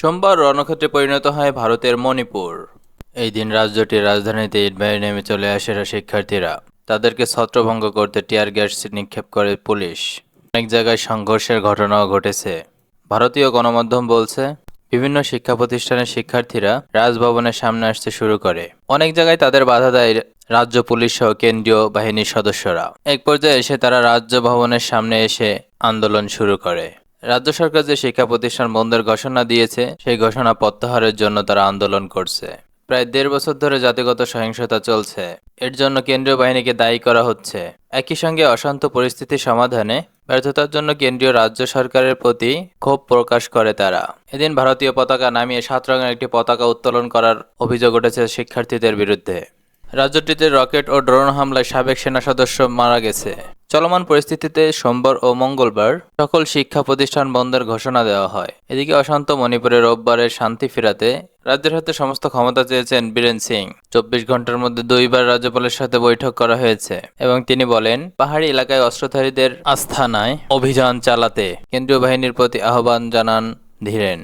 সোমবার রণক্ষেত্রে পরিণত হয় ভারতের মণিপুর। এই দিন রাজ্যটির রাজধানীতে ইটবাহী নেমে চলে আসে শিক্ষার্থীরা। তাদেরকে ছত্রভঙ্গ করতে টিয়ার গ্যাস নিক্ষেপ করে পুলিশ। অনেক জায়গায় সংঘর্ষের ঘটনাও ঘটেছে। ভারতীয় গণমাধ্যম বলছে, বিভিন্ন শিক্ষা প্রতিষ্ঠানের শিক্ষার্থীরা রাজভবনের সামনে আসতে শুরু করে। অনেক জায়গায় তাদের বাধা দেয় রাজ্য পুলিশ সহ কেন্দ্রীয় বাহিনীর সদস্যরা। এক পর্যায়ে এসে তারা রাজ্য ভবনের সামনে এসে আন্দোলন শুরু করে। রাজ্য সরকার যে শিক্ষা প্রতিষ্ঠান বন্ধের ঘোষণা দিয়েছে, সেই ঘোষণা প্রত্যাহারের জন্য তারা আন্দোলন করছে। প্রায় দেড় বছর ধরে জাতিগত সহিংসতা চলছে। এর জন্য কেন্দ্রীয় বাহিনীকে দায়ী করা হচ্ছে। একই সঙ্গে অশান্ত পরিস্থিতি সমাধানে ব্যর্থতার জন্য কেন্দ্রীয় রাজ্য সরকারের প্রতি ক্ষোভ প্রকাশ করে তারা। এদিন ভারতীয় পতাকা নামিয়ে সাত রঙের একটি পতাকা উত্তোলন করার অভিযোগ উঠেছে শিক্ষার্থীদের বিরুদ্ধে। রাজ্যটিতে রকেট ও ড্রোন হামলায় সাবেক সেনা সদস্য মারা গেছে। চলমান পরিস্থিতিতে সোমবার ও মঙ্গলবার সকল শিক্ষা প্রতিষ্ঠান বন্ধের ঘোষণা দেওয়া হয়। এদিকে অশান্ত মণিপুরে রোববারের শান্তি ফেরাতে রাজ্যের হাতে সমস্ত ক্ষমতা চেয়েছেন বীরেন সিং। চব্বিশ ঘণ্টার মধ্যে দুইবার রাজ্যপালের সাথে বৈঠক করা হয়েছে এবং তিনি বলেন, পাহাড়ি এলাকায় অস্ত্রধারীদের আস্থানায় অভিযান চালাতে কেন্দ্রীয় বাহিনীর প্রতি আহ্বান জানান ধীরেন।